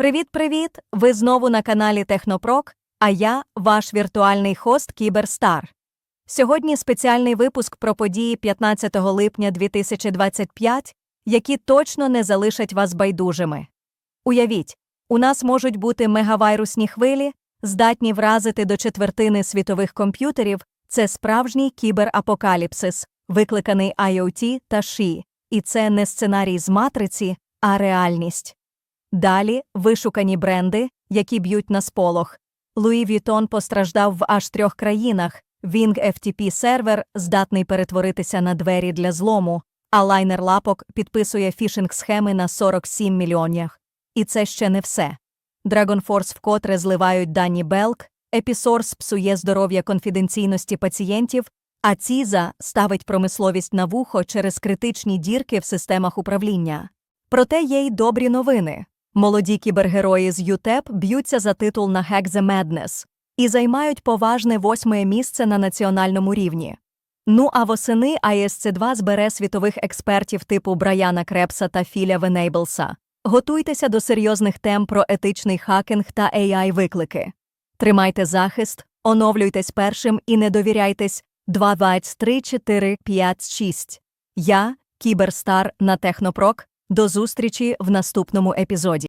Привіт-привіт! Ви знову на каналі Технопрок, а я ваш віртуальний хост Кіберстар. Сьогодні спеціальний випуск про події 15 липня 2025, які точно не залишать вас байдужими. Уявіть, у нас можуть бути мегавайрусні хвилі, здатні вразити до четвертини світових комп'ютерів. Це справжній кіберапокаліпсис, викликаний IoT та ШІ, і це не сценарій з матриці, а реальність. Далі вишукані бренди, які б'ють на сполох. Луї Vuitton постраждав в аж трьох країнах. Wing FTP сервер здатний перетворитися на двері для злому, а лайнер лапок підписує фішинг схеми на 47 мільйонів. І це ще не все. Dragon Force вкотре зливають дані Белк, Episource псує здоров'я конфіденційності пацієнтів, а Ціза ставить промисловість на вухо через критичні дірки в системах управління. Проте є й добрі новини. Молоді кібергерої з ЮТЕП б'ються за титул на Hack the Madness і займають поважне восьме місце на національному рівні. Ну а восени ISC2 збере світових експертів типу Брайана Крепса та Філя Венейблса. Готуйтеся до серйозних тем про етичний хакінг та AI-виклики. Тримайте захист, оновлюйтесь першим і не довіряйтесь 2, 3, 4, 5, 6. Я, Кіберстар на Технопрок. До зустрічі в наступному епізоді.